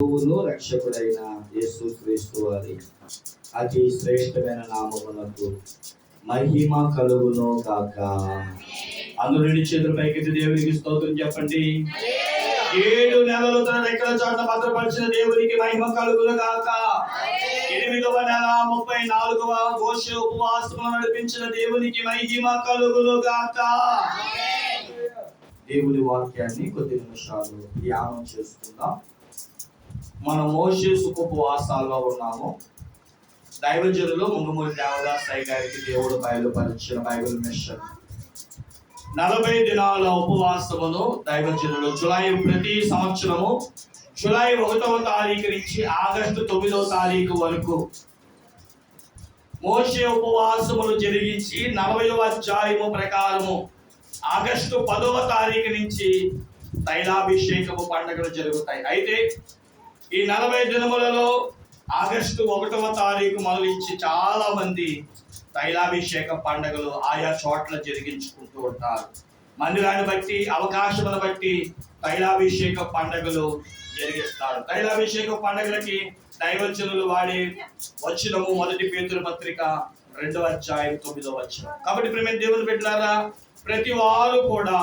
ప్రభువును రక్షకుడైన యేసు క్రీస్తు వారి అతి శ్రేష్టమైన నామమునకు మహిమ కలుగును కాక అందరూ చేతుల పైకి దేవునికి స్తోత్రం చెప్పండి. ఏడు నెలలు తన రెక్కల చాట భద్రపరిచిన దేవునికి మహిమ కలుగును కాక ఎనిమిదవ నెల ముప్పై నాలుగవ ఘోష ఉపవాసములు నడిపించిన దేవునికి మహిమ కలుగును గాక. దేవుని వాక్యాన్ని కొద్ది నిమిషాలు ధ్యానం చేసుకుందాం. మనం మోషే సుఖోపవాసాల్లో ఉన్నాము. దైవజనులు ముందుమూరి దేవదాస్ గారికి దేవుడు బయలుపరిచిన బైబిల్ మిషన్. నలభై దినాల ఉపవాసమును దైవజనులు జులై ప్రతి సంవత్సరము జులై ఒకటవ తారీఖు నుంచి ఆగస్టు తొమ్మిదవ తారీఖు వరకు మోషే ఉపవాసములు జరిగించి నలభైవ అధ్యాయము ప్రకారము ఆగస్టు పదవ తారీఖు నుంచి తైలాభిషేకము పండుగలు జరుగుతాయి. అయితే ఈ నలభై దినములలో ఆగస్టు ఒకటవ తారీఖు మొదలించి చాలా మంది తైలాభిషేక పండుగలు ఆయా చోట్ల జరిగించుకుంటూ ఉంటారు. మందిరాన్ని బట్టి అవకాశములను బట్టి తైలాభిషేక పండుగలు జరిగిస్తారు. తైలాభిషేక పండుగలకి దైవచనులు వాడే వచ్చినము మొదటి పేతుల పత్రిక రెండవ అధ్యాయం తొమ్మిదవ వచ్చిన కాబట్టి ప్రేమ దేవుని పెట్టినారా ప్రతి వారు కూడా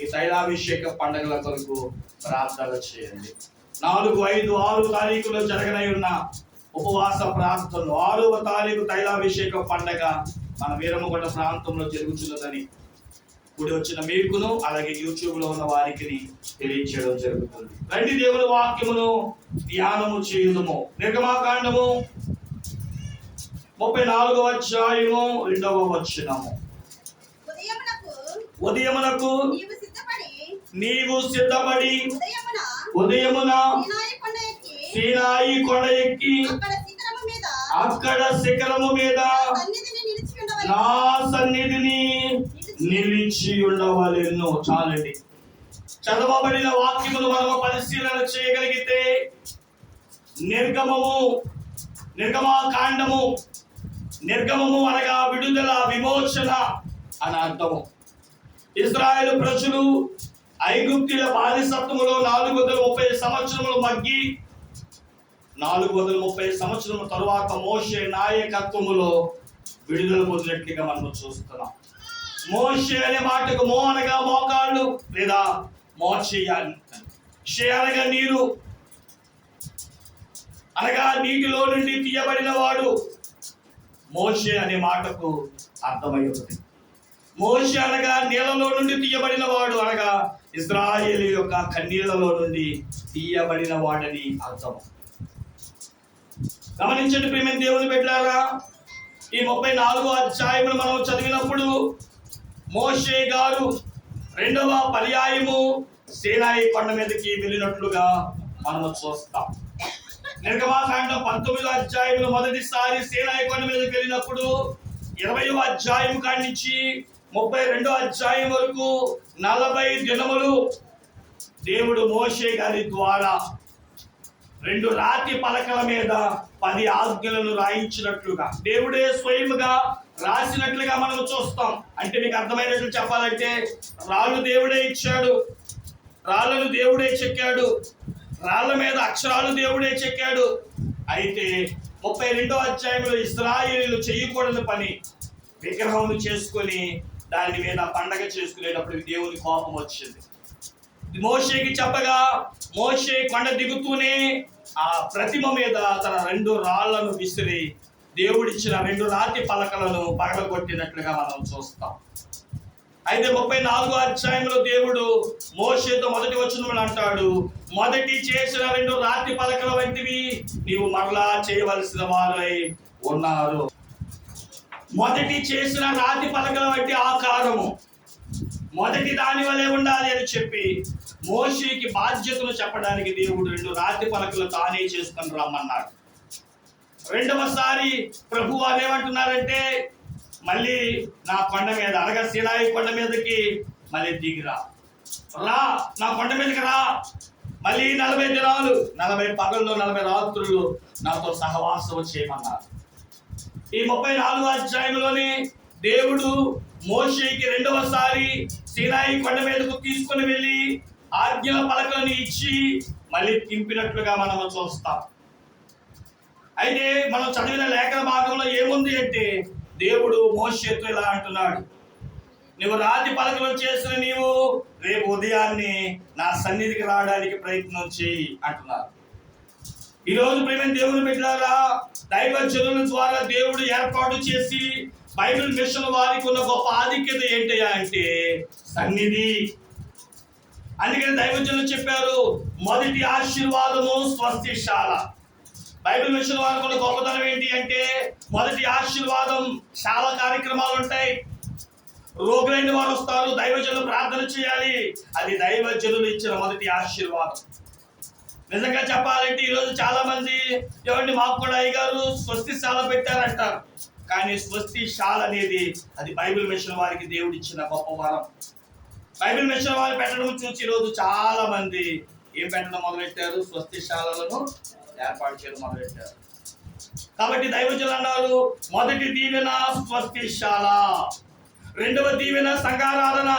ఈ తైలాభిషేక పండుగల కొరకు ప్రార్థన చేయండి. నాలుగు ఐదు ఆరు తారీఖులో జరగనై ఉన్న ఉపవాస ప్రార్థనలు. ఆరవ తారీఖు తైలాభిషేక పండగ మన వీరమగొండ ప్రాంతంలో జరుగుతున్నదని కూడి వచ్చిన మీకును అలాగే యూట్యూబ్లో ఉన్న వారికి తెలియచేయడం జరుగుతుంది. రండి దేవుని వాక్యమును ధ్యానము చేయుదము. నిర్గమాకాండము ముప్పై నాలుగవ అధ్యాయము రెండవ వచ్చినము ఉదయమునకు నీవు సిద్ధపడి ఉదయమున సీనాయి కొండ ఎక్కి అక్కడ శిఖరము మీద. నా సన్నిధిని నిలిచి ఉండవలెను. చాలండి. చదవబడిన వాక్యములు మనము పరిశీలన చేయగలిగితే నిర్గమము నిర్గమాకాండము నిర్గమము అనగా విడుదల విమోచన అని అర్థము. ఇజ్రాయెల్ ప్రజలు ఐగుప్తుల బానిసత్వములో నాలుగు వందల ముప్పై సంవత్సరములు మగ్గి నాలుగు వందల ముప్పై సంవత్సరముల తరువాత మోషే నాయకత్వములో విడుదల పొందినట్లుగా మనం చూస్తున్నాం. మోషే అనే మాటకు మో అనగా మోకాళ్ళు లేదా మోచేయాలి. షే అనగా నీరు. అనగా నీటిలో నుండి తీయబడిన వాడు. మోషే అనే మాటకు అర్థమై ఉంది. మోషే అనగా నీళ్ళలో నుండి తీయబడిన వాడు అనగా ఇస్రాయేల్ యొక్క కన్నీళ్ళలో నుండి తీయబడిన వాడని అర్థం. గమనించండి ప్రేమ దేవుని పెట్టారా ఈ ముప్పై నాలుగో అధ్యాయములు మనం చదివినప్పుడు మోషే గారు రెండవ పర్యాయము సేనాయి కొండ మీదకి వెళ్ళినట్లుగా మనం చూస్తాం. నిర్గమాకాండం పంతొమ్మిదో అధ్యాయంలో మొదటిసారి సేనాయి కొండ మీదకి వెళ్ళినప్పుడు ఇరవయో అధ్యాయం కాడి నుంచి ముప్పై రెండో అధ్యాయం వరకు నలభై దినములు దేవుడు మోషే గారి ద్వారా రెండు రాతి పలకల మీద పది ఆజ్ఞలను రాయించినట్లుగా దేవుడే స్వయముగా రాసినట్లుగా మనం చూస్తాం. అంటే మీకు అర్థమైనట్లు చెప్పాలంటే రాళ్ళు దేవుడే ఇచ్చాడు రాళ్ళను దేవుడే చెక్కాడు రాళ్ళ మీద అక్షరాలు దేవుడే చెక్కాడు. అయితే ముప్పై రెండో అధ్యాయంలో ఇస్రాయిలు చేయకూడని పని విగ్రహం చేసుకొని దాని మీద పండగ చేసుకునేటప్పుడు దేవుని కోపం వచ్చింది. మోషేకి చెప్పగా మోషే కొండ దిగుతూనే ఆ ప్రతిమ మీద తన రెండు రాళ్ళను విసిరి దేవుడిచ్చిన రెండు రాతి పలకలను పగలగొట్టినట్లుగా మనం చూస్తాం. అయితే ముప్పై నాలుగో అధ్యాయంలో దేవుడు మోషేతో మొదటి వచ్చిన అంటాడు మొదటి చేసిన రెండు రాతి పలకల వంటివి నీవు మరలా చేయవలసిన వారై ఉన్నారు. మొదటి చేసిన రాతి పలకల వంటి ఆకారము మొదటి దాని వలె ఉండాలి అని చెప్పి మోషేకి బాధ్యతలు చెప్పడానికి దేవుడు రెండు రాతి పలకలు తానే చేసుకొని రమ్మన్నాడు. రెండవసారి ప్రభు వారు ఏమంటున్నారంటే మళ్ళీ నా కొండ మీద అనగా శిలాయి కొండ మీదకి మళ్ళీ దిగిరా రా. నా కొండ మీదకి రా. మళ్ళీ నలభై దినాలు నలభై పగళ్ళు నలభై రాత్రులు నాతో సహవాసం చేయమన్నారు. ఈ ముప్పై నాలుగో అధ్యాయంలోనే దేవుడు మోషేకి రెండవసారి సినాయి కొండ మీదకు తీసుకొని వెళ్ళి ఆజ్ఞల పలకలను ఇచ్చి మళ్ళీ తింపినట్లుగా మనం చూస్తాం. అయితే మనం చదివిన లేఖన భాగంలో ఏముంది అంటే దేవుడు మోషేతో ఇలా అంటున్నాడు. నువ్వు రాతి పలకలు చేసిన నీవు రేపు ఉదయాన్నే నా సన్నిధికి రావడానికి ప్రయత్నం చేయి అంటున్నారు. ఈరోజు ప్రేమ దేవుని బిడ్డారా దైవ జనుల ద్వారా దేవుడు ఏర్పాటు చేసి బైబిల్ మిషన్ వారికి ఉన్న గొప్ప ఆధిక్యత ఏంటయ్యా అంటే సన్నిధి. అందుకని దైవజనులు చెప్పారు మొదటి ఆశీర్వాదము స్వస్తిశాల. బైబిల్ మిషన్ వారికి ఉన్న గొప్పతనం ఏంటి అంటే మొదటి ఆశీర్వాదం చాలా కార్యక్రమాలు ఉంటాయి. రోగులైన వారు వస్తారు దైవజనులు ప్రార్థన చేయాలి. అది దైవజనులు ఇచ్చిన మొదటి ఆశీర్వాదం. నిజంగా చెప్పాలంటే ఈరోజు చాలా మంది ఎవరిని మాకు కూడా అయ్యగారు స్వస్తి శాల పెట్టారంటారు. కానీ స్వస్తి శాల అనేది అది బైబిల్ మిషన్ వారికి దేవుడు ఇచ్చిన గొప్ప వరం. బైబిల్ మిషన్ వారు పెట్టడం చూసి ఈరోజు చాలా మంది ఏం పెట్టడం మొదలెట్టారు? స్వస్తి శాలలను ఏర్పాటు చేయడం మొదలెట్టారు. కాబట్టి దైవజులు అన్నారు మొదటి దీవెన స్వస్తి శాల రెండవ దీవెన సంఘారాధన.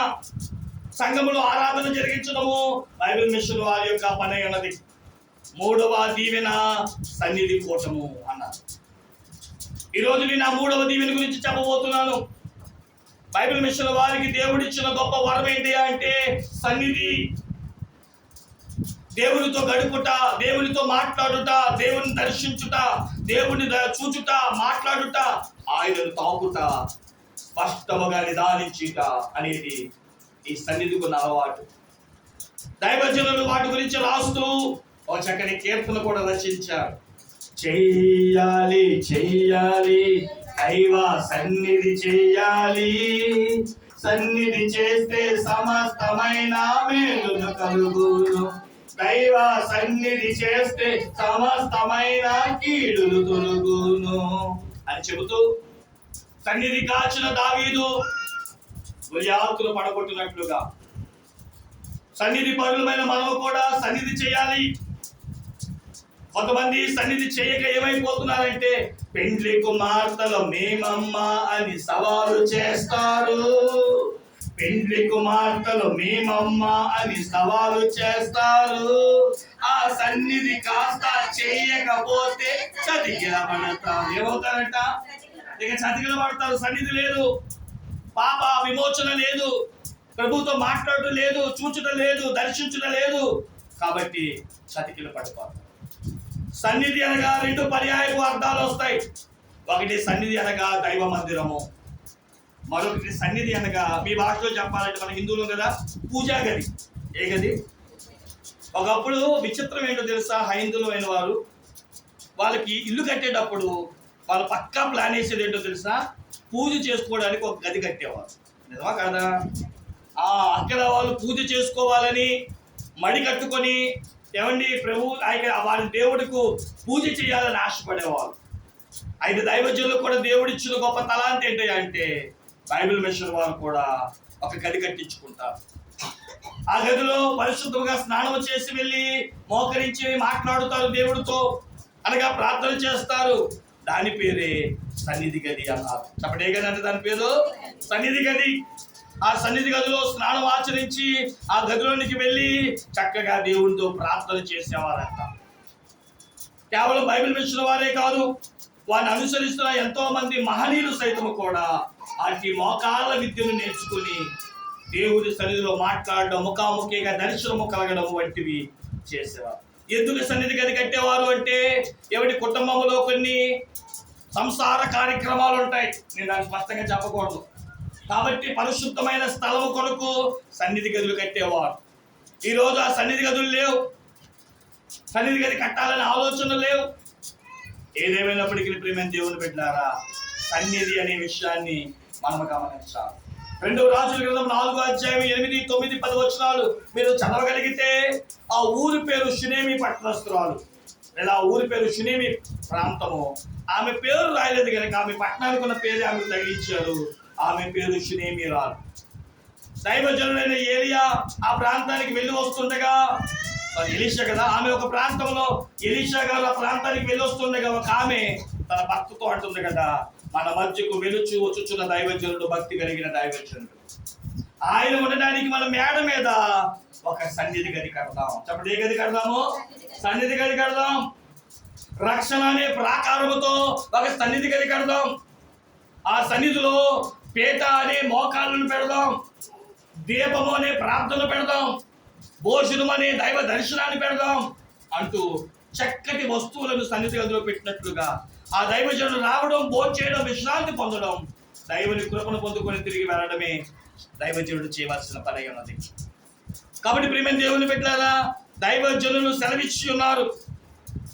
సంఘములో ఆరాధన జరిగించడము బైబిల్ మిషన్ వారి యొక్క పని అన్నది. ఉన్నది మూడవ దీవెన సన్నిధి కూటము అన్నారు. ఈరోజు నేను ఆ మూడవ దీవెన గురించి చెప్పబోతున్నాను. బైబిల్ మిషన్ వారికి దేవుడిచ్చిన గొప్ప వరం ఏంటి అంటే సన్నిధి. దేవునితో గడుపుట దేవునితో మాట్లాడుట దేవుని దర్శించుట దేవుని చూచుట మాట్లాడుట ఆయనను తాకుట స్పష్టముగా నిదానించుట అనేది ఈ సన్నిధికున్న అలవాటు. దైవజనులు వాటి గురించి రాస్తూ ఓ చక్కని కీర్తన కూడా రచించారు. చెయ్యాలి చెయ్యాలి దైవా సన్నిధి చెయ్యాలి. సన్నిధి చేస్తే సమస్తమైన మేలును కలుగును. దైవ సన్నిధి చేస్తే సమస్తమైన కీడులు తొలుగును. అని చెబుతూ సన్నిధి కాచిన దావీదు గురియాతులు పడగొట్టినట్లుగా. సన్నిధి పరులమైన మనము కూడా సన్నిధి చేయాలి. కొంతమంది సన్నిధి చేయక ఏమైపోతున్నారంటే పెండ్లి కుమార్తెలు మేమమ్మ అని సవాలు చేస్తారు. పెండ్లి కుమార్తెలు మేమమ్మ అని సవాలు చేస్తారు. ఆ సన్నిధి కాస్త చేయకపోతే చతికిల పడతారు. ఏమవుతారంట? ఇక చతికిల పడతారు సన్నిధి లేదు. పాప విమోచన లేదు. ప్రభుతో మాట్లాడటం లేదు చూచడం లేదు దర్శించడం లేదు. కాబట్టి చతికిల పడిపోతారు. సన్నిధి అనగా రెండు పర్యాయపు అర్థాలు వస్తాయి. ఒకటి సన్నిధి అనగా దైవ మందిరము మరొకటి సన్నిధి అనగా మీ భాషలో చెప్పాలంటే మన హిందువులు కదా పూజా గది. ఏ గది? ఒకప్పుడు విచిత్రం ఏంటో తెలుసా? హైందువులమైన వారు వాళ్ళకి ఇల్లు కట్టేటప్పుడు వాళ్ళు పక్కా ప్లాన్ వేసేది ఏంటో తెలుసా? పూజ చేసుకోవడానికి ఒక గది కట్టేవారు. నిజమా కదా? ఆ అక్కడ వాళ్ళు పూజ చేసుకోవాలని మడి కట్టుకొని ఏమండి? ప్రభు ఆయన వారి దేవుడికి పూజ చేయాలని ఆశపడేవారు అయితే దైవజనులు కూడా దేవుడిచ్చిన గొప్ప తలాంతి ఏంటి అంటే బైబిల్ మిషన్ వారు కూడా ఒక గది కట్టించుకుంటారు. ఆ గదిలో పరిశుద్ధంగా స్నానం చేసి వెళ్ళి మోకరించి మాట్లాడుతారు దేవుడితో. అనగా ప్రార్థన చేస్తారు. దాని పేరే సన్నిధి గది అన్నారు. చెప్పండి ఏ గది అంటే దాని పేరు? సన్నిధి గది. ఆ సన్నిధి గదిలో స్నానం ఆచరించి ఆ గదిలోనికి వెళ్ళి చక్కగా దేవునితో ప్రార్థన చేసేవారంట. కేవలం బైబిల్ మిషన్ వారే కాదు వారిని అనుసరిస్తున్న ఎంతో మంది మహనీయులు సైతం కూడా వాటి మోకాళ్ళ విద్యను నేర్చుకుని దేవుడి సన్నిధిలో మాట్లాడడం ముఖాముఖిగా దర్శనము కలగడం వంటివి చేసేవారు. ఎందుకు సన్నిధి గది కట్టేవారు అంటే ఎవరి కుటుంబంలో కొన్ని సంసార కార్యక్రమాలు ఉంటాయి. నేను దాన్ని స్పష్టంగా చెప్పకూడదు. కాబట్టి పరిశుద్ధమైన స్థలము కొరకు సన్నిధి గదులు కట్టేవారు. ఈరోజు ఆ సన్నిధి గదులు లేవు. సన్నిధి గది కట్టాలనే ఆలోచన లేవు. ఏదేమైనప్పటికీ ప్రేమ దేవుని పెట్టారా సన్నిధి అనే విషయాన్ని మనం గమనించాలి. రెండు రాజుల గ్రంథం నాలుగో అధ్యాయం ఎనిమిది తొమ్మిది పది వచనాలు మీరు చదవగలిగితే ఆ ఊరి పేరు షునేమి పట్టణస్తురాలు లేదా ఊరి పేరు షునేమి ప్రాంతము. ఆమె పేరు రాయలేదు కనుక ఆమె పట్టణానికి ఉన్న పేరు ఆమెకు తగిలించారు. ఆమె పేరు షునేమి రాలు దైవజనుడైన ఏలియా ఆ ప్రాంతానికి వెళ్ళి వస్తుండగా మరి ఎలీషా కదా ఆమె ఒక ప్రాంతంలో ఎలీషా గారు ఆ ప్రాంతానికి వెళ్ళి వస్తుండగా ఒక ఆమె తన భక్తితో అంటుంది కదా మన మధ్యకు వెలుచు వచ్చుచున్న దైవజనుడు భక్తి కలిగిన దైవజనుడు. ఆయన ఉండడానికి మన మేడ మీద ఒక సన్నిధి గది కడదాం. చెప్పండి ఏ గది కడదాము? సన్నిధి గది కడదాం. రక్షణ అనే ప్రాకారముతో ఒక సన్నిధి గది కడదాం. ఆ సన్నిధిలో పీట అనే మోకాళ్ళను పెడదాం దీపము అనే ప్రార్థన పెడదాం భోజనం అనే దైవ దర్శనాన్ని పెడదాం అంటూ చక్కటి వస్తువులను సన్నిధి గదిలో పెట్టినట్లుగా ఆ దైవజనులు రావడం భోంచేయడం విశ్రాంతి పొందడం దైవుని కృపను పొందుకొని తిరిగి వెళ్ళడమే దైవజనుడు చేయవలసిన పని ఉన్నది కాబట్టి ప్రియమైన దేవుని పెట్టారా దైవజనులు సెలవిచ్చి ఉన్నారు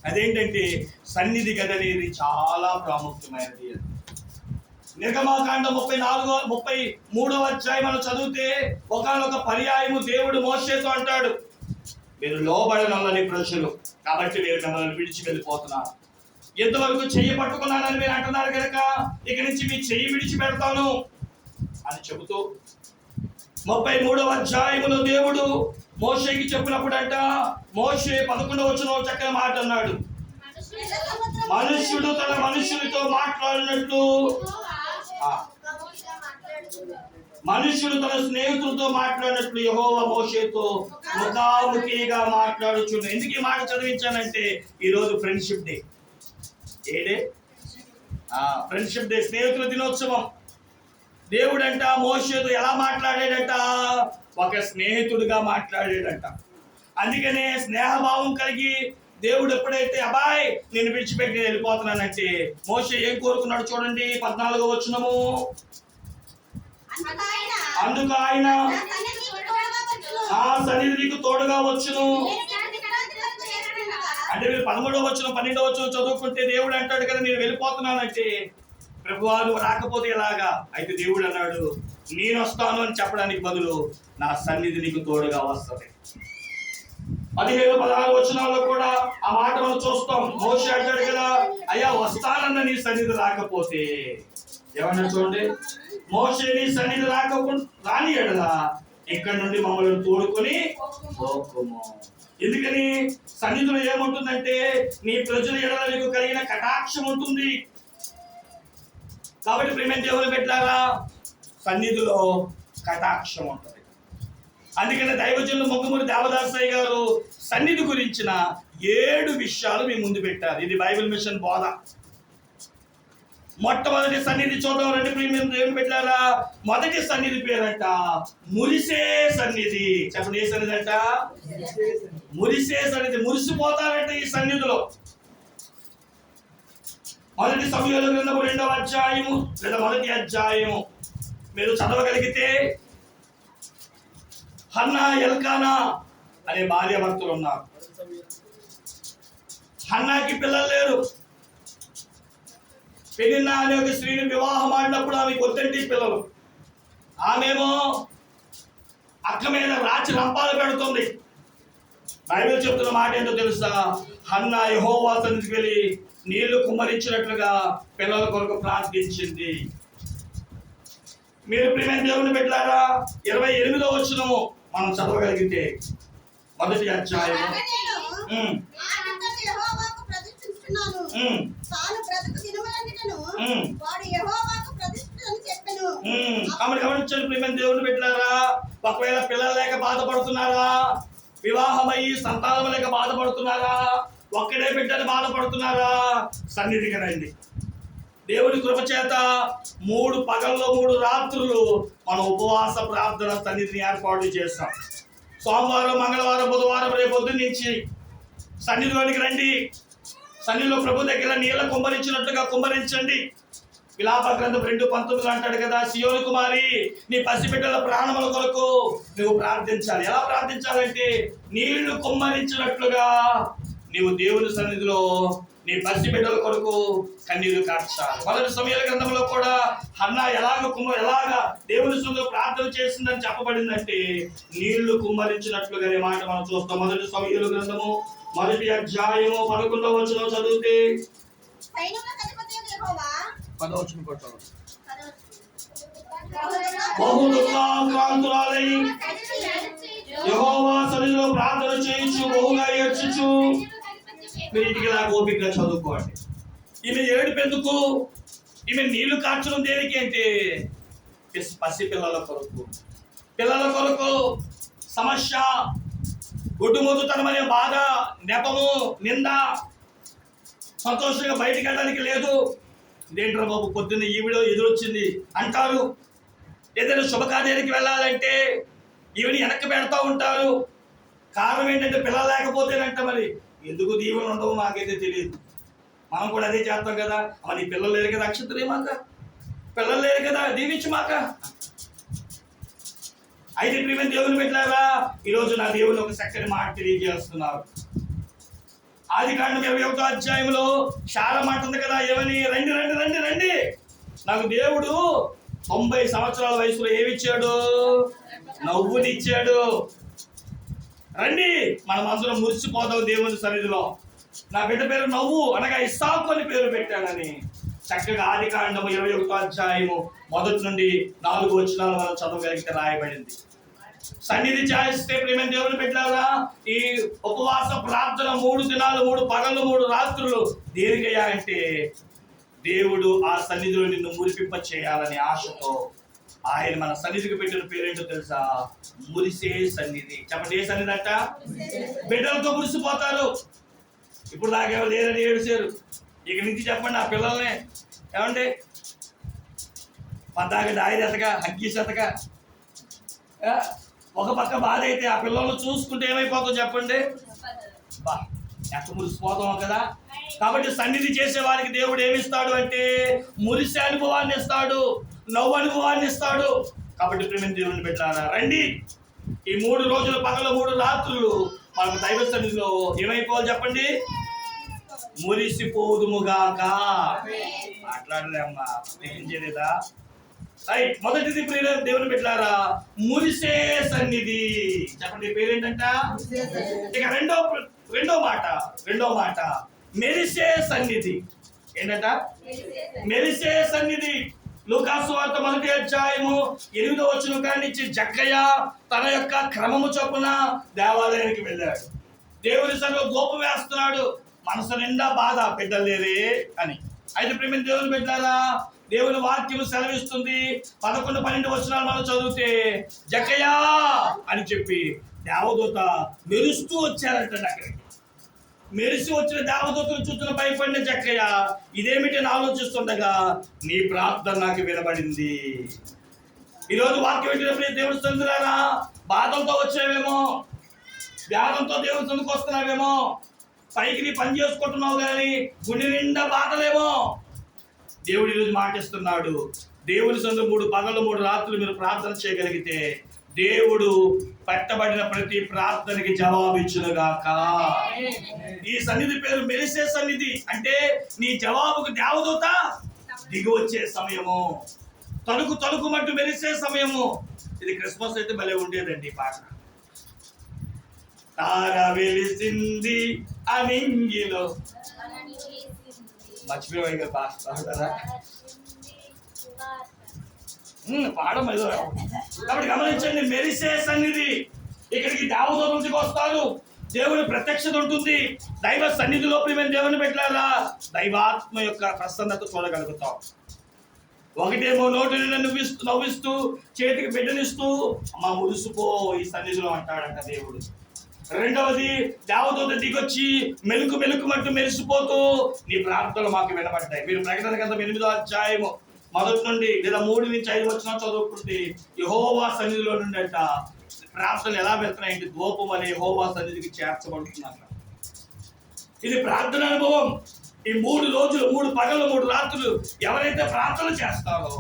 అదేంటంటే సన్నిధి గది అనేది చాలా ప్రాముఖ్యమైనది అని. నిర్గమాకాండ ముప్పై నాలుగో ముప్పై మూడవ అధ్యాయం మనం చదివితే ఒకనొక పర్యాయము దేవుడు మోసేతో అంటాడు. మీరు లోబడనల్లని ప్రజలు కాబట్టి మీరు మిమ్మల్ని విడిచి వెళ్ళిపోతున్నారు ఎంతవరకు చెయ్యి పట్టుకున్నానని మీరు అంటున్నారు కనుక ఇక నుంచి మీ చెయ్యి విడిచి పెడతాను అని చెబుతూ ముప్పై మూడవ అధ్యాయములో దేవుడు మోషేకి చెప్పినప్పుడు అంట మోషే పదకొండవ వచ్చిన చక్కని మాట అన్నాడు. మనుష్యుడు తన మనుష్యునితో మాట్లాడినట్లు ఆ, మనుషులు తన స్నేహితులతో మాట్లాడినట్లు యహోవా మోషేతో ముఖాముఖిగా మాట్లాడుచుండు. ఎందుకు ఈ మాట చదివించానంటే ఈరోజు ఫ్రెండ్షిప్ డే. ఏ డే? ఫ్రెండ్షిప్ డే స్నేహితుల దినోత్సవం. దేవుడంట మోషేతో ఎలా మాట్లాడాడంట? ఒక స్నేహితుడిగా మాట్లాడాడంట. అందుకనే స్నేహభావం కలిగి దేవుడు ఎప్పుడైతే అబ్బాయ్ నేను విడిచిపెట్టి వెళ్ళిపోతున్నానంటే మోషే ఏం కోరుకున్నాడు చూడండి పద్నాలుగో వచ్చినము అందుకు ఆయన ఆ సన్నిధి నీకు తోడుగా వచ్చును. అంటే మీరు పదమూడవ వచ్చిన పన్నెండవ వచ్చిన చదువుకుంటే దేవుడు అంటాడు కదా నేను వెళ్ళిపోతున్నానంటే. ప్రభు నువ్వు రాకపోతే ఎలాగా? అయితే దేవుడు అన్నాడు నేను వస్తాను అని చెప్పడానికి బదులు నా సన్నిధి నీకు తోడుగా వస్తుంది. పదిహేను పదహారు వచనాల్లో కూడా ఆ మాట మనం చూస్తాం. మోషే అంటాడు కదా అయ్యా వస్తానన్న నీ సన్నిధి రాకపోతే ఏమన్నా చూడండి. మోషే నీ సన్నిధి రాకపోతే రాని ఎడలా ఇక్కడ నుండి మమ్మల్ని తోడుకొని పోకుము. ఎందుకని? సన్నిధిలో ఏముంటుందంటే నీ ప్రజల ఎడల నీకు కలిగిన కటాక్షం ఉంటుంది. కాబట్టి ప్రేమ దేవుని పెట్టారా సన్నిధిలో కటాక్షం ఉంటుంది. అందుకని దైవజనులు మొగ్గమూరి దేవదాసయ్య గారు సన్నిధి గురించిన ఏడు విషయాలు మీ ముందు పెట్టారు. ఇది బైబిల్ మిషన్ బోధ. మొట్టమొదటి సన్నిధి చూద్దాం రెండు. ప్రీమియం ఏం పెట్టారా? మొదటి సన్నిధి పేరంట మురిసే సన్నిధి. చెప్పండి ఏ సన్నిధి అంట? మురిసే సన్నిధి. మురిసిపోతారంట ఈ సన్నిధిలో. మొదటి సమయంలో గ్రంథము రెండవ అధ్యాయము లేదా మొదటి అధ్యాయము. మీరు చదవగలిగితే హన్నా ఎల్కానా అనే భార్య భర్తలు ఉన్నారు. హన్నాకి పిల్లలు లేరు. పెనిన్నా అనే ఒక స్త్రీని వివాహం ఆడినప్పుడు ఆమె కొద్దంటి పిల్లలు. ఆమెమో అక్క మీద రాచి రంపాలు పెడుతుంది. బైబిల్ చెప్తున్న మాట ఏంటో తెలుసా? హన్న యహోవా సన్నిధికి వెళ్ళి నీళ్ళు కుమ్మరించినట్లుగా పిల్లల కొరకు ప్రార్థించింది. మీరు ప్రేమ దేవుని పెట్టారా ఇరవై ఎనిమిదో వచ్చినము మనం చదవగలిగితే మొదటి అధ్యాయం. కాబట్టి గమనించండి ప్రియమైన దేవుని పెట్టారా ఒకవేళ పిల్లలు లేక బాధపడుతున్నారా? వివాహమయ్యి సంతానం లేక బాధపడుతున్నారా? ఒక్కడే బిడ్డని బాధపడుతున్నారా? సన్నిధికి రండి. దేవుని కృప చేత మూడు పగల్లో మూడు రాత్రులు మన ఉపవాస ప్రార్థన సన్నిధిని ఏర్పాటు చేస్తాం సోమవారం మంగళవారం బుధవారం రేపు పొద్దున్న నుంచి సన్నిధిలోనికి రండి. సన్నిధిలో ప్రభు దగ్గర నీళ్ళ కుమ్మరించినట్లుగా కుమ్మరించండి విలాప గ్రంథం రెండు పంతొమ్మిది అంటాడు కదా సియోని కుమారి నీ పసిబిడ్డల ప్రాణముల కొరకు నువ్వు ప్రార్థించాలి. ఎలా ప్రార్థించాలంటే నీళ్ళు కుమ్మరించినట్లుగా నీవు దేవుని సన్నిధిలో నీ పసిబిడ్డల కొరకు కన్నీరు కార్చాలి. మొదటి సమయాల గ్రంథంలో కూడా అన్న ఎలాగ కుమ్మ ఎలాగ దేవుని సొంత ప్రార్థన చేసిందని చెప్పబడిందంటే నీళ్ళు కుమ్మరించినట్లుగానే మాట మనం చూస్తాం. మొదటి సమయాల గ్రంథము మొదటి అధ్యాయము పదకొండవ వచ్చిన చదివితే సైన్యములకు కొట్టాలి సన్నిధిలో ప్రార్థన చేయించు బహుగా ఏడ్చుచు. మీరు ఇంటికి లాగా ఓపికగా చదువుకోండి. ఈమె ఏడుపెందుకు? ఈమె నీళ్ళు కార్చడం దేనికి అంటే? పసి పిల్లల కొరకు. పిల్లల కొరకు సమస్య గుడ్డుమొద్దుతనం అనే బాధ నెపము నింద సంతోషంగా బయటికి వెళ్ళడానికి లేదు. ఇదేంట్రా బాబు పొద్దున్న ఈవిడ ఎదురొచ్చింది. అంటారు ఏదైనా శుభకార్యానికి వెళ్ళాలంటే ఈవిని వెనక్కి పెడతా ఉంటారు. కారణం ఏంటంటే పిల్లలు లేకపోతేనంట మరి. ఎందుకు దీవెన ఉండవు మాకైతే తెలియదు. మనం కూడా అదే చేస్తాం కదా. అమ్మ నీ పిల్లలు లేరు కదా అక్షతలే మాక పిల్లలు లేరు కదా దీవించు మాక. అయితే ప్రియమైన దేవుని పెట్టారా ఈరోజు నా దేవుని ఒక చక్కని మాట తెలియజేస్తున్నారు ఆది కాండం ఇరవై ఒకటో అధ్యాయంలో చాలా మాట ఉంది కదా ఏమని? రండి రండి రండి రండి. నాకు దేవుడు తొంభై సంవత్సరాల వయసులో ఏమిచ్చాడు? నవ్వునిచ్చాడు. రండి. మనం అందరం మురిసిపోదాం దేవుని సన్నిధిలో. నా బిడ్డ పేరు నవ్వు అనగా ఇస్సాకు అని పేరు పెట్టానని. చక్కగా ఆది కాండము ఇరవై ఒకటో అధ్యాయము మొదటి నుండి నాలుగు వచ్చినాలు మనం చదవగలిగితే రాయబడింది. సన్నిధి చేస్తే ప్రేమ దేవుని పెట్టారా ఈ ఉపవాస ప్రార్థన మూడు దినాలు మూడు పగళ్ళు మూడు రాత్రులు దేనికయ్యా అంటే దేవుడు ఆ సన్నిధిలో నిన్ను మురిపింప చేయాలని ఆశతో ఆయన మన సన్నిధికి పెట్టిన పేరేంటో తెలుసా? మురిసే సన్నిధి. చెప్పండి ఏ సన్నిధి అంట? బిడ్డలతో మురిసిపోతారు. ఇప్పుడు దాకా లేరని ఏడుచారు. ఇక నుంచి చెప్పండి ఆ పిల్లల్ని. ఏమండి? పద్దాక దాయి ఎతగా హగ్గి ఎతగా ఆ, ఒక పక్క బాధ అయితే ఆ పిల్లల్ని చూసుకుంటే ఏమైపోతుందో చెప్పండి? బా ఎంత మురిసిపోతాం కదా. కాబట్టి సన్నిధి చేసే వారికి దేవుడు ఏమిస్తాడు అంటే మురిసే అనుభవాన్ని ఇస్తాడు. నవ్వు అనుభవాన్ని ఇస్తాడు. కాబట్టి ప్రేమ దేవుని పెట్టారా రండి. ఈ మూడు రోజులు పగల మూడు రాత్రులు మనకు దైవ సన్నిధిలో ఏమైపోవాలి చెప్పండి? మురిసిపోదుముగాక. మాట్లాడలే అమ్మా గ్రహించలేదా రైట్ మొదటిది ప్రియుల దేవుని పెట్టారా మురిసే సన్నిధి. చెప్పండి పేరేంటంట? ఇక రెండో రెండో మాట రెండో మాట. మెరిసే సన్నిధి. ఏంటంట? మెరిసే సన్నిధి. లూకాసు వార్త మొదటి అధ్యాయము ఎనిమిదో వచ్చిన కాడి నుంచి జక్కయ్య తన యొక్క క్రమము చొప్పున దేవాలయానికి వెళ్ళాడు. దేవుని సన్నిలో గోపం వేస్తున్నాడు. మనసు నిండా బాధ బిడ్డలేరే అని. అయితే ప్రేమ దేవుని బిడ్డారా దేవుని వాక్యం సెలవిస్తుంది. పదకొండు పన్నెండు వచ్చినాలు మనం చదివితే జకయా అని చెప్పి దేవదూత మెరుస్తూ వచ్చారంట అక్కడికి మెరిసి వచ్చిన దేవదూతను చూస్తున్న భయపడిన జక్కయ్య ఇదేమిటి అని ఆలోచిస్తుండగా నీ ప్రార్థన నాకు వినబడింది. ఈరోజు వాక్యం వింటున్నప్పుడు దేవుడు సందురారా బాధంతో వచ్చావేమో వ్యాధంతో దేవుని సందుకు వస్తున్నావేమో పైకి నీ పని చేసుకుంటున్నావు కానీ గుండె నిండా బాధలేమో. దేవుడు ఈరోజు మాటిస్తున్నాడు. దేవుని సందు మూడు పగలు మూడు రాత్రులు మీరు ప్రార్థన చేయగలిగితే దేవుడు పెట్టబడిన ప్రతి ప్రార్థనకి జవాబిచ్చునుగాక. ఈ సన్నిధి పేరు మెరిసే సన్నిధి. అంటే నీ జవాబుకు దేవదూత దిగి వచ్చే సమయము. తలుకు తలుకు మట్టు మెరిసే సమయము. ఇది క్రిస్మస్ అయితే భలే ఉండేదండి పాట. తార వెలిసింది అనింగిలో మర్చిపోయి కదా పాడతారా పాడం కాబట్టి గమనించండి మెరిసే సన్నిధి. ఇక్కడికి దేవదూత నుంచి వస్తారు దేవుని ప్రత్యక్షత ఉంటుంది. దైవ సన్నిధిలో మేము దేవుని పెట్టాలా? దైవాత్మ యొక్క ప్రసన్నత చూడగలుగుతాం. ఒకటేమో నోటి నవ్విస్తూ నవ్విస్తూ చేతికి బిడ్డనిస్తూ అమ్మ మురిసిపో ఈ సన్నిధిలో అంటాడంట దేవుడు. రెండవది దేవదూత దిగొచ్చి మెలుకు మెలుకు మట్టు మెరిసిపోతూ నీ ప్రార్థనలు మాకు వినబడ్డాయి. మీరు ప్రకటన కదా ఎనిమిదో అధ్యాయము మొదటి నుండి లేదా మూడు నుంచి ఐదు వచ్చిన చదువుకుంటే యహోవా సన్నిధిలో నుండి అంట ప్రార్థనలు ఎలా వెళ్తున్నాయంటే ధూపం అనే యహోవా సన్నిధికి చేర్చబడుతున్నారు ఇది ప్రార్థన అనుభవం. ఈ మూడు రోజులు మూడు పగలు మూడు రాత్రులు ఎవరైతే ప్రార్థన చేస్తారో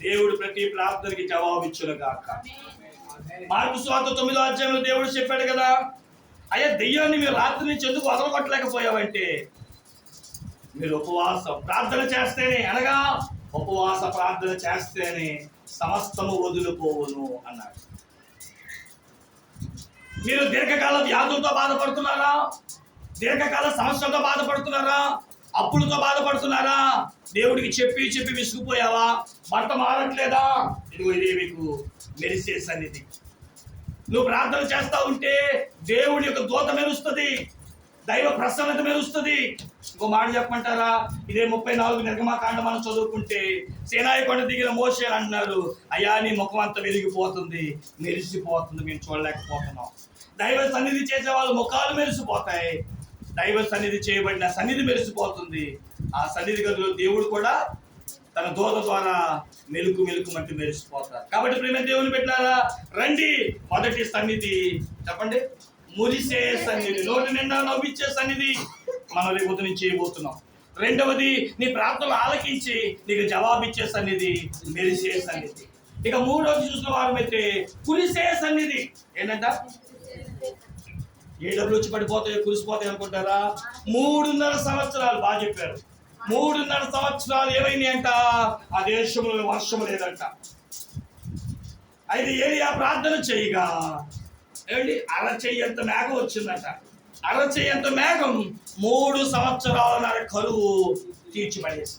దేవుడు ప్రతి ప్రార్థనకి జవాబిచ్చును గాక. మార్పు స్వాత తొమ్మిదో అధ్యాయంలో దేవుడు చెప్పాడు కదా అయ్యా దెయ్యాన్ని మీరు రాత్రి నుంచి ఎందుకు వదలగొట్టలేకపోయావంటే మీరు ఉపవాసం ప్రార్థన చేస్తేనే అనగా ఉపవాస ప్రార్థన చేస్తేనే సమస్తము వదిలిపోవును అన్నాడు మీరు దీర్ఘకాల వ్యాధులతో బాధపడుతున్నారా? దీర్ఘకాల సమస్యలతో బాధపడుతున్నారా? అప్పులతో బాధపడుతున్నారా? దేవుడికి చెప్పి చెప్పి విసుగుపోయావా? భర్త మారట్లేదా? ఇదిగో ఇదే మీకు మెరిసే సన్నిధి. నువ్వు ప్రార్థన చేస్తా ఉంటే దేవుడి యొక్క దూత మెరుస్తుంది దైవ ప్రసన్నత మెరుస్తుంది ఇంకో మాట చెప్పమంటారా? ఇదే ముప్పై నాలుగు నిర్గమాకాండ మనం చదువుకుంటే సేనాయి కొండ దిగిన మోసే అంటున్నారు అయ్యా నీ ముఖం అంతా వెలిగిపోతుంది మెరిసిపోతుంది మేము చూడలేకపోతున్నాం. దైవ సన్నిధి చేసే వాళ్ళ ముఖాలు మెరిసిపోతాయి. దైవ సన్నిధి చేయబడిన సన్నిధి మెరిసిపోతుంది. ఆ సన్నిధి గదిలో దేవుడు కూడా తన దూత ద్వారా మెలుకు మెలుకు మంటి మెరిసిపోతారు కాబట్టి ప్రేమ దేవుని పెట్టారా రండి. మొదటి సన్నిధి చెప్పండి. మురిసే సన్నిధి. నోటి నిండా నవ్విచ్చే సన్నిధి మనం రేపు పొద్దున చేయబోతున్నాం రెండవది నీ ప్రార్థనలు ఆలకించి నీకు జవాబిచ్చే సన్నిధి మెరిసే సన్నిధి. ఇక మూడవది చూసిన వారమైతే కురిసే సన్నిధి. ఏంటంట? ఏ డబ్బులు వచ్చి పడిపోతాయో కురిసిపోతాయి అనుకుంటారా? మూడున్నర సంవత్సరాలు బాగా చెప్పారు. మూడున్నర సంవత్సరాలు ఏమైనాయి అంట ఆ దేశంలో వర్షం లేదంట. అయితే ఏరియా ప్రార్థన చేయగా ఏమిటి అరచెయ్యంత మేఘం వచ్చిందంట. అరచెయ్యంత మేఘం మూడు సంవత్సరాలన్నర కరువు తీర్చిపడేసి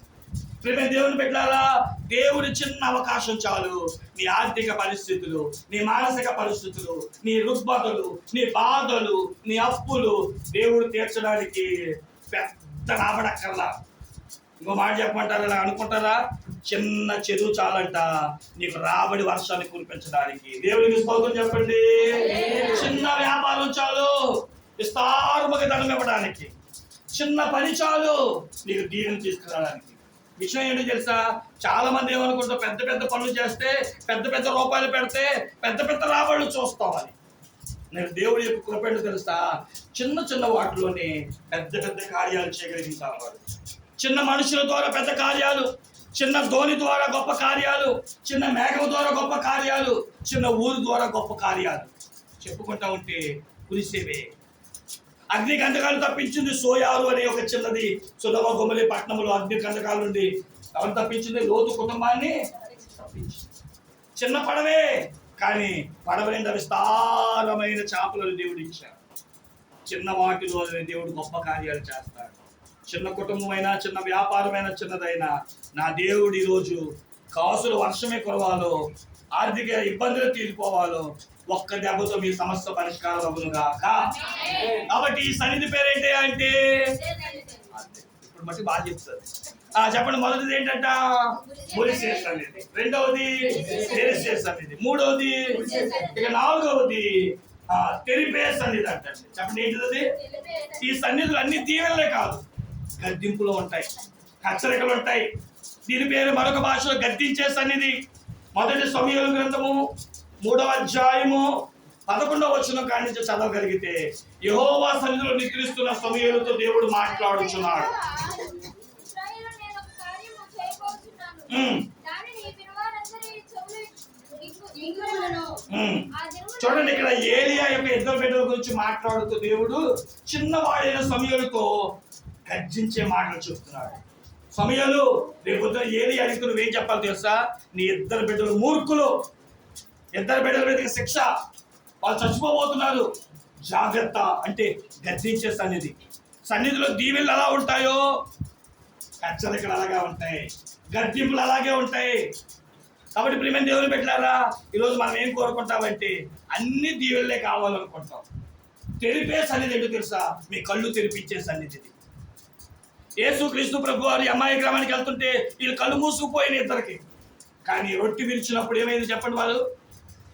ప్రేమ దేవుని పెట్టారా దేవుడి చిన్న అవకాశం చాలు. నీ ఆర్థిక పరిస్థితులు నీ మానసిక పరిస్థితులు నీ రుగ్మతలు నీ బాధలు నీ అప్పులు దేవుడు తీర్చడానికి పెద్ద రాబడక్కర్లా ఇంకో మాట చెప్పమంటారా? ఇలా అనుకుంటారా? చిన్న చెరువు చాలంట. నీకు రాబడి వర్షాన్ని కురిపించడానికి. దేవుడికి స్తోత్రం చెప్పండి. చిన్న వ్యాపారం చాలు. విస్తారముగా ధనం ఇవ్వడానికి. చిన్న పని చాలు. నీకు దీవెన తీసుకురావడానికి. విషయం ఏంటో తెలుసా? చాలా మంది ఏమనుకుంటారు? పెద్ద పెద్ద పనులు చేస్తే పెద్ద పెద్ద రూపాయలు పెడితే పెద్ద పెద్ద రాబడులు చూస్తామని నేను దేవుడి యొక్క కృప తెలుసా? చిన్న చిన్న వాటిలోనే పెద్ద పెద్ద కార్యాలు చేయగలిగిన వాడు. చిన్న మనుషుల ద్వారా పెద్ద కార్యాలు చిన్న ధోని ద్వారా గొప్ప కార్యాలు చిన్న మేఘం ద్వారా గొప్ప కార్యాలు చిన్న ఊరు ద్వారా గొప్ప కార్యాలు. చెప్పుకుంటా ఉంటే కురిసేవే. అగ్ని గంధకాలు తప్పించింది సోయారు అనే ఒక చిన్నది సుధమ గుమ్మలి పట్టణంలో అగ్ని గంధకాల నుండి ఎవరు తప్పించింది లోతు కుటుంబాన్ని తప్పించింది. చిన్న పడవే కానీ పడవ నిండా విస్తారమైన చేపలను దేవుడు ఇచ్చాడు. చిన్న వాటిలో దేవుడు గొప్ప కార్యాలు చేస్తాడు. చిన్న కుటుంబమైనా చిన్న వ్యాపారమైనా చిన్నదైనా నా దేవుడు ఈరోజు కాసులు వర్షమే కురవాలో ఆర్థిక ఇబ్బందులు తీరిపోవాలో ఒక్క దెబ్బతో మీ సమస్య పరిష్కారం అవ్వనుగా కాబట్టి ఈ సన్నిధి పేరేంటి అంటే? ఇప్పుడు బట్టి బాగా చెప్తారు ఆ, చెప్పండి మొదటిది ఏంటంట? మురిసే సన్నిధి. రెండవది? తెరిసే సన్నిధి. మూడవది? ఇక నాలుగవది? ఆ, తెరిపే సన్నిధి అంటండి. చెప్పండి ఏంటిది ఈ సన్నిధులు అన్ని దీవెనలే కాదు. గద్దింపులు ఉంటాయి హెచ్చరికలు ఉంటాయి. దీని పేరు మరొక భాషలో గద్దించే సన్నిధి. మొదటి సమయాల గ్రంథము మూడవ అధ్యాయము పదకొండవ వచ్చిన కాడి నుంచి చదవగలిగితే యహోవా సన్నిధిలో నిద్రిస్తున్న సమయాలతో దేవుడు మాట్లాడుచున్నాడు. చూడండి ఇక్కడ ఏలియా యొక్క ఇద్దరు బిడ్డల గురించి మాట్లాడుతూ దేవుడు చిన్నవాడైన సమయాలతో గర్జించే మాటలు చెప్తున్నాడు. సమయాలు రేపు ఏది ఏలి అడిగితే నువ్వేం చెప్పాలి తెలుసా? నీ ఇద్దరు బిడ్డలు మూర్ఖులు. ఇద్దరు బిడ్డల మీదకి శిక్ష. వాళ్ళు చచ్చిపోబోతున్నారు. జాగ్రత్త అంటే గర్జించే సన్నిధి. సన్నిధిలో దీవెళ్ళు ఎలా ఉంటాయో? హెచ్చరికలు అలాగే ఉంటాయి. గర్జింపులు అలాగే ఉంటాయి. కాబట్టి ప్రియమైన దేవుని పెట్టారా ఈరోజు మనం ఏం కోరుకుంటామంటే అన్ని దీవెళ్ళే కావాలనుకుంటాం. తెరిపే సన్నిధి ఏంటో తెలుసా? మీ కళ్ళు తెరిపించే సన్నిధిది. ఇది. యేసు క్రీస్తు ప్రభు వారి అమ్మాయి గ్రామానికి వెళ్తుంటే వీళ్ళు కళ్ళు మూసుకుపోయిన ఇద్దరికి. కానీ రొట్టి విరిచినప్పుడు ఏమైంది చెప్పండి వాళ్ళు?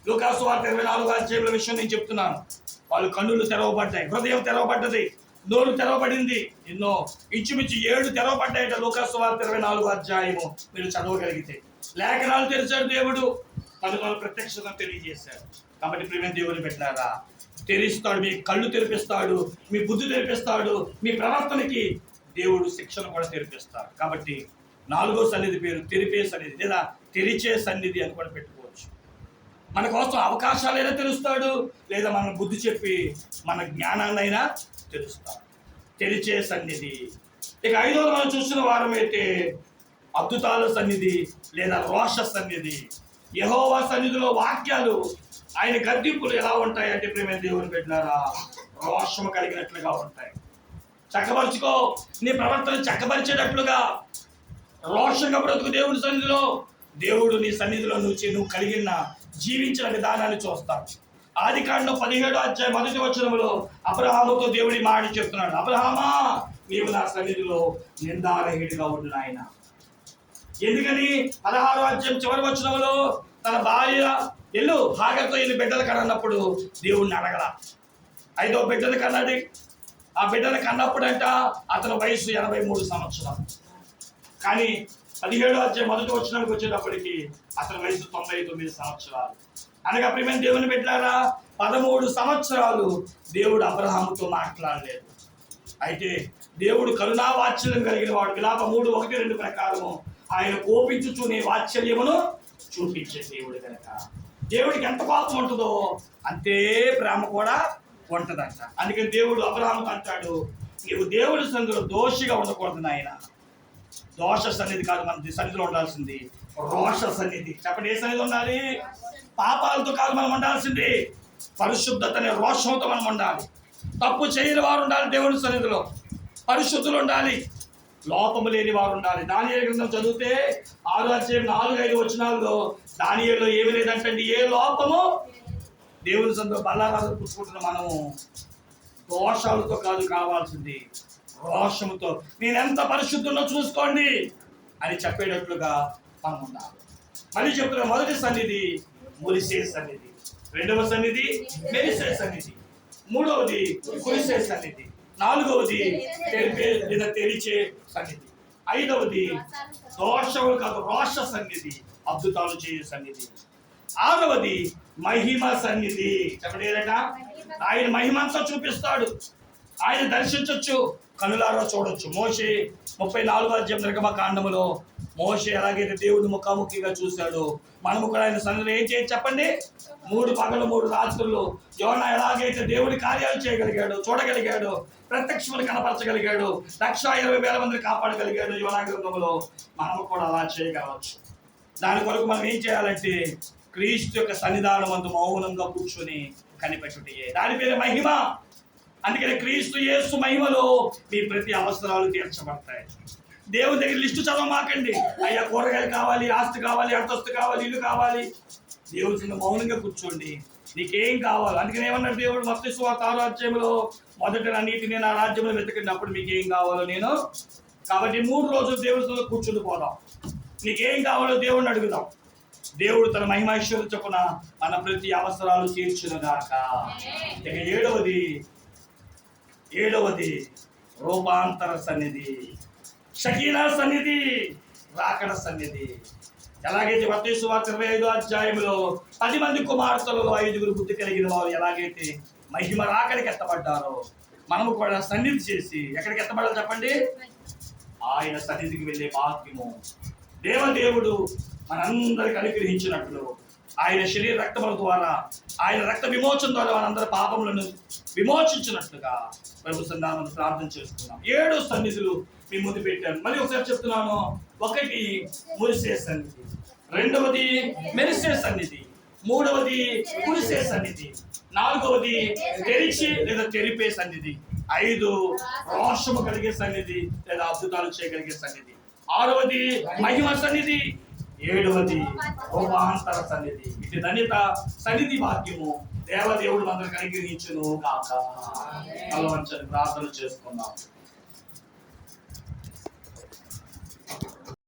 లూకాసు వార్త ఇరవై నాలుగు అధ్యాయుల విషయం నేను చెప్తున్నాను. వాళ్ళు కన్నులు తెరవబడ్డాయి హృదయం తెరవబడ్డది నోరు తెరవబడింది. ఎన్నో ఇంచుమించు ఏడు తెరవబడ్డాయట లూకాసు వార్త ఇరవై నాలుగు అధ్యాయము. మీరు చదవగలిగితే లేఖనాలు తెరిచాడు దేవుడు. తను వాళ్ళు ప్రత్యక్షత తెలియజేశాడు. కాబట్టి ప్రేమ దేవుని పెట్టారా తెరిస్తాడు మీ కళ్ళు తెరిపిస్తాడు మీ బుద్ధి తెరిపిస్తాడు మీ ప్రవర్తనకి దేవుడు శిక్షణ కూడా తెరిపిస్తాడు కాబట్టి నాలుగో సన్నిధి పేరు తెరిపే సన్నిధి లేదా తెరిచే సన్నిధి అని కూడా పెట్టుకోవచ్చు. మన కోసం అవకాశాలైనా తెలుస్తాడు లేదా మన బుద్ధి చెప్పి మన జ్ఞానాన్నైనా తెలుస్తాడు. తెరిచే సన్నిధి. ఇక ఐదో మనం చూసిన వారం అయితే అద్భుతాల సన్నిధి లేదా రోష సన్నిధి. యహోవా సన్నిధిలో వాక్యాలు ఆయన గద్దింపులు ఎలా ఉంటాయంటే ప్రేమ దేవుని పెట్టినారా రోషము కలిగినట్లుగా ఉంటాయి. చక్కపరుచుకో. నీ ప్రవర్తన చక్కపరిచేటట్లుగా. రోషంగా బ్రతుకు దేవుని సన్నిధిలో. దేవుడు నీ సన్నిధిలో నుంచి నువ్వు కలిగిన జీవించిన విధానాన్ని చూస్తాడు. ఆది కాండం పదిహేడు అధ్యాయ మొదటి వచనములో అబ్రహాముతో దేవుడి మాట చెప్తున్నాడు. అబ్రహామా నీవు నా సన్నిధిలో నిందారహిడిగా ఉండు నాయన. ఎందుకని? పదహారు అధ్యాయం చివరి వచనంలో తన భార్య ఎల్లు భాగతో ఎల్లు బిడ్డలు కన్నప్పుడు దేవుణ్ణి అడగల. ఐదో బిడ్డలు కన్నది ఆ బిడ్డను కన్నప్పుడంట అతని వయసు ఎనభై మూడు సంవత్సరాలు కానీ పదిహేడు అధ్యాయ మొదటి వచ్చినానికి వచ్చేటప్పటికి అతని వయసు తొంభై తొమ్మిది సంవత్సరాలు. అనగా ప్రేమ దేవుని పెట్టారా పదమూడు సంవత్సరాలు దేవుడు అబ్రహాముతో మాట్లాడలేదు. అయితే దేవుడు కరుణా వాత్సల్యం కలిగిన వాడు విలాప మూడు ఒకటి రెండు ప్రకారము ఆయన కోపించుచునే వాత్సల్యమును చూపించే దేవుడు కనుక దేవుడికి ఎంత కోపం ఉంటుందో అంతే ప్రేమ కూడా ఉంటుందంట. అందుకని దేవుడు అబ్రహాముతో అంటాడు నీవు దేవుడి సందులో దోషిగా ఉండకూడదు నాయన. దోష సన్నిధి కాదు మన సన్నిధిలో ఉండాల్సింది. రోష సన్నిధి. చెప్పండి ఏ సన్నిధి ఉండాలి? పాపాలతో కాదు మనం ఉండాల్సింది. పరిశుద్ధత అనే రోషంతో మనం ఉండాలి. తప్పు చేయని వారు ఉండాలి దేవుని సన్నిధిలో. పరిశుద్ధులు ఉండాలి. లోపము లేని వారు ఉండాలి. దాని గ్రంథం చదివితే ఆరు అధ్యాయం నాలుగు ఐదు వచనాల్లో దానిలో ఏమి లేదంటండి. ఏ లోపము? దేవుని సన్నిధిలో బల్లారాలు పుచ్చుకుంటున్న మనము దోషాలతో కాదు కావాల్సింది రోషముతో. నేను ఎంత పరిశుద్ధుల్లో చూసుకోండి అని చెప్పేటట్లుగా మనం ఉండాలి. మళ్ళీ చెప్తున్న మొదటి సన్నిధి మురిసే సన్నిధి. రెండవ సన్నిధి మెరిసే సన్నిధి. మూడవది కురిసే సన్నిధి. నాలుగవది తెరిపే లేదా తెరిచే సన్నిధి. ఐదవది దోషము కాదు రోష సన్నిధి అద్భుతాలు చేయే సన్నిధి. ఆరవది మహిమ సన్నిధి. చెప్పండి ఆయన మహిమంతా చూపిస్తాడు. ఆయన దర్శించవచ్చు కనులారా చూడొచ్చు. మోషే ముప్పై నాలుగో అధ్యాయం నిర్గమ కాండములో మోషే ఎలాగైతే దేవుడు ముఖాముఖిగా చూశాడు మనము కూడా ఆయన సన్నిధి ఏం చేయొచ్చు చెప్పండి? మూడు పగలు మూడు రాత్రులు యోన ఎలాగైతే దేవుడి కార్యాలు చేయగలిగాడు చూడగలిగాడు ప్రత్యక్షములు కనపరచగలిగాడు లక్ష ఇరవై వేల మందిని కాపాడగలిగాడు యోనా గ్రంథంలో మనము కూడా అలా చేయగలవచ్చు. దాని కొరకు మనం ఏం చేయాలంటే క్రీస్తు యొక్క సన్నిధానం అందు మౌనంగా కూర్చొని కనిపెట్టుటయే. దాని పేరు మహిమ. అందుకని క్రీస్తు యేసు మహిమలో మీ ప్రతి అవసరాలు తీర్చబడతాయి. దేవుని దగ్గర లిస్టు చదవమాకండి అయ్యా కూరగాయలు కావాలి ఆస్తి కావాలి అంతస్తు కావాలి ఇల్లు కావాలి. దేవుడి మౌనంగా కూర్చోండి. నీకేం కావాలి? అందుకని ఏమన్నాడు దేవుడు? మత్స్య స్వార్థ రాజ్యంలో మొదట నా నీటి నేను ఆ రాజ్యంలో వెతకండి అప్పుడు మీకు ఏం కావాలో నేను? కాబట్టి మూడు రోజులు దేవుడితో కూర్చుని పోదాం. నీకేం కావాలో దేవుడిని అడుగుదాం. దేవుడు తన మహిమైశ్వర్య చొప్పున మన ప్రతి అవసరాలు తీర్చును ఇక ఏడవది ఏడవది రూపాంతర సన్నిధి షకీనా సన్నిధి రాకడ సన్నిధి. ఎలాగైతే మత్తయి వార్త ఇరవై ఐదో అధ్యాయంలో పది మంది కుమార్తెలలో ఐదుగురు బుద్ధి కలిగిన వారు ఎలాగైతే మహిమ రాకడికి ఎత్తబడ్డారో మనము కూడా సన్నిధి చేసి ఎక్కడికి ఎత్తబడాలి చెప్పండి? ఆయన సన్నిధికి వెళ్ళే భాగ్యము దేవదేవుడు మనందరికి అనుగ్రహించినట్లు. ఆయన శరీర రక్తముల ద్వారా ఆయన రక్త విమోచన ద్వారా మనందరి పాపములను విమోచించినట్లుగా ప్రభు సన్నామని ప్రార్థన చేసుకున్నాం. ఏడు సన్నిధులు మీ ముందు పెట్టాను మళ్ళీ ఒకసారి చెప్తున్నాను. ఒకటి మురిసే సన్నిధి రెండవది మెరిసే సన్నిధి మూడవది కురిసే సన్నిధి నాలుగవది తెరిచి లేదా తెరిపే సన్నిధి ఐదు రోషము కలిగే సన్నిధి లేదా అద్భుతాలు చేయగలిగే సన్నిధి ఆరవది మహిమ సన్నిధి ఏడవది రూపాంతర సన్నిధి. ఇది ధన్యత సన్నిధి వాక్యము దేవదేవుడు అందరికి అనుగ్రహించును కాక అలవంచని ప్రార్థన చేసుకుందాం.